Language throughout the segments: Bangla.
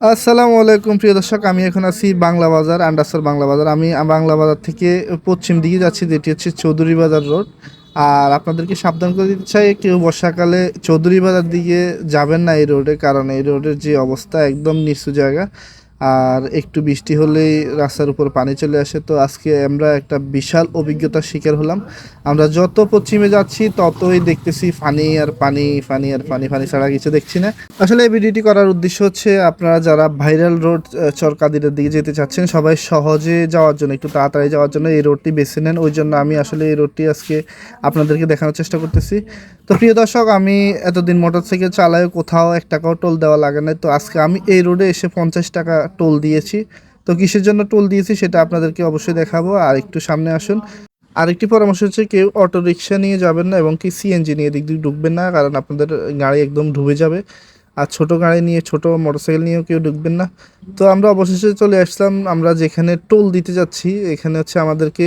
আসসালামু আলাইকুম, প্রিয় দর্শক। আমি এখন আছি বাংলা বাজার, আন্ডারসর বাংলা বাজার। আমি বাংলা বাজার থেকে পশ্চিম দিকে যাচ্ছি, যেটি হচ্ছে চৌধুরী বাজার রোড। আর আপনাদেরকে সাবধান করে দিতে চাই, কেউ বর্ষাকালে চৌধুরী বাজার দিকে যাবেন না এই রোডে, কারণ এই রোডের যে অবস্থা একদম নিচু জায়গা। আর একটু বৃষ্টি হলেই রাস্তার উপর পানি চলে আসে। তো আজকে আমরা একটা বিশাল অভিজ্ঞতার শিকার হলাম। আমরা যত পশ্চিমে যাচ্ছি, ততই দেখতেছি পানি আর পানি, ফানি আর পানি, ফানি ছাড়া কিছু দেখছি না। আসলে এই ভিডিওটি করার উদ্দেশ্য হচ্ছে, আপনারা যারা ভাইরাল রোড চরকাদিরের দিকে যেতে চাচ্ছেন, সবাই সহজে যাওয়ার জন্য, একটু তাড়াতাড়ি যাওয়ার জন্য এই রোডটি বেছে নেন। ওই জন্য আমি আসলে এই রোডটি আজকে আপনাদেরকে দেখানোর চেষ্টা করতেছি। তো প্রিয় দর্শক, আমি এতদিন মোটরসাইকেল চালায় কোথাও এক টাকাও টোল দেওয়া লাগে না তো আজকে আমি এই রোডে এসে পঞ্চাশ টাকা টোল দিয়েছি। তো কিসের জন্য টোল দিয়েছি সেটা আপনাদেরকে অবশ্যই দেখাবো। আর একটু সামনে আসুন। আরেকটি পরামর্শ হচ্ছে কেউ অটো রিক্সা নিয়ে যাবেন না এবং কি সিএনজি নিয়ে দিক দিয়ে ঢুকবেন না, কারণ আপনাদের গাড়ি একদম ডুবে যাবে। আর ছোট গাড়ি নিয়ে, ছোট মোটরসাইকেল নিয়েও কেউ ঢুকবেন না। তো আমরা অবশেষে চলে আসলাম। আমরা যেখানে টোল দিতে যাচ্ছি, এখানে হচ্ছে আমাদেরকে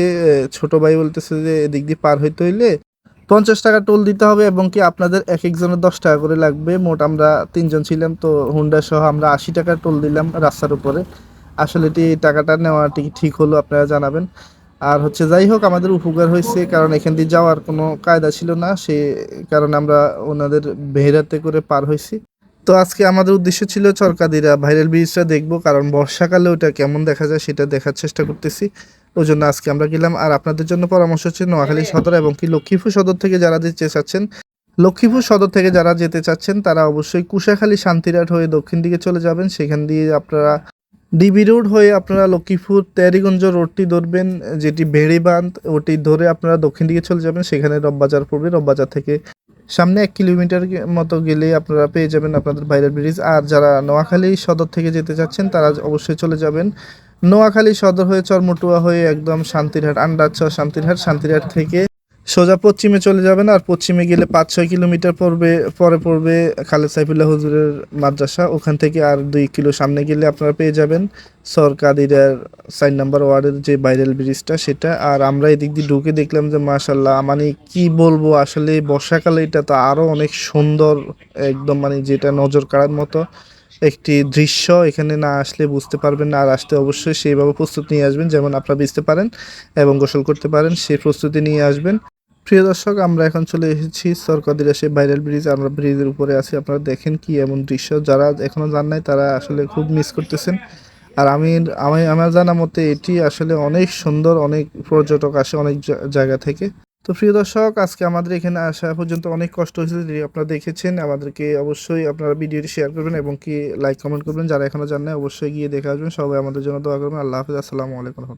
ছোট ভাই বলতেছে যে এদিক দিয়ে পার হইতে হইলে পঞ্চাশ টাকা টোল দিতে হবে এবং কি আপনাদের এক একজনের দশ টাকা করে লাগবে। মোট আমরা তিনজন ছিলাম, তো হুন্ডা সহ আমরা আশি টাকা টোল দিলাম রাস্তার উপরে। আসলে এটি টাকাটা নেওয়াটি ঠিক হলো, আপনারা জানাবেন। আর হচ্ছে যাই হোক, আমাদের উপকার হয়েছে, কারণ এখান দিয়ে যাওয়ার কোনো কায়দা ছিল না, সে কারণে আমরা ওনাদের বেহেরাতে করে পার হয়েছি। তো আজকে আমাদের উদ্দেশ্য ছিল চরকাদিরা ভাইরাল ব্রিজটা দেখব, কারণ বর্ষাকালে ওটা কেমন দেখা যায় সেটা দেখার চেষ্টা করতেছি। ওই জন্য আজকে আমরা গেলাম। আর আপনাদের জন্য পরামর্শ হচ্ছে নোয়াখালী সদর এবং কি লক্ষ্মীপুর সদর থেকে যারা যেতে চাচ্ছেন লক্ষ্মীপুর সদর থেকে যারা যেতে চাচ্ছেন তারা অবশ্যই কুশাখালী শান্তিরাট হয়ে দক্ষিণ দিকে চলে যাবেন। সেখান দিয়ে আপনারা ডিবি রোড হয়ে আপনারা লক্ষ্মীপুর তেয়ারিগঞ্জ রোডটি ধরবেন যেটি বেড়িবাঁধ ওটি ধরে আপনারা দক্ষিণ দিকে চলে যাবেন। সেখানে রববাজার পড়বে। রববাজার থেকে সামনে এক কিলোমিটার মতো গেলে আপনারা পেয়ে যাবেন আপনাদের ভাইরাল ব্রিজ। আর যারা নোয়াখালী সদর থেকে যেতে চাচ্ছেন তারা অবশ্যই চলে যাবেন। নোয়াখালী সদর হয়ে চরমটুয়া হয়ে একদম শান্তিরহাট আন্ডারচর শান্তিরহাট শান্তিরহাট থেকে সোজা পশ্চিমে চলে যাবেন আর পশ্চিমে গেলে পাঁচ ছয় কিলোমিটার পড়বে, পরে পড়বে খালেদ সাইফুল্লাহ হুজুরের মাদ্রাসা। ওখান থেকে আর দুই কিলো সামনে গেলে আপনারা পেয়ে যাবেন সরকারিরার সাইন নাম্বার ওয়ার্ডের যে ভাইরাল ব্রিজটা, সেটা। আর আমরা এদিক দিয়ে ঢুকে দেখলাম যে মাশাল্লাহ মানে কি বলব, আসলে বর্ষাকালে এটা তো আরও অনেক সুন্দর, একদম মানে যেটা নজর কাড়ার মতো। একটি দৃশ্য, এখানে না আসলে বুঝতে পারবেন না, আর আসতে অবশ্যই সেইভাবে প্রস্তুতি নিয়ে আসবেন যেমন আপনারা বুঝতে পারেন এবং গোসল করতে পারেন, সেই প্রস্তুতি নিয়ে আসবেন। প্রিয় দর্শক, আমরা এখন চলে এসেছি সরকারিরা সে ভাইরাল ব্রিজ, আমরা ব্রিজের উপরে আছি। আপনারা দেখেন কি এমন দৃশ্য, যারা এখনও জান নাই তারা আসলে খুব মিস করতেছেন। আর আমি আমি, আমার জানা মতে এটি আসলে অনেক সুন্দর, অনেক পর্যটক আসে অনেক জায়গা থেকে। তো প্রিয় দর্শক, আজকে আমাদের এখানে আসা পর্যন্ত অনেক কষ্ট হয়েছে যদি আপনারা দেখেছেন। আমাদেরকে অবশ্যই আপনারা ভিডিওটি শেয়ার করবেন এবং কি লাইক কমেন্ট করবেন। যারা এখনও জান নাই, অবশ্যই গিয়ে দেখে আসবেন। সবাই আমাদের জন্য দোয়া করবেন। আল্লাহ হাফিজ। আসসালামু আলাইকুম।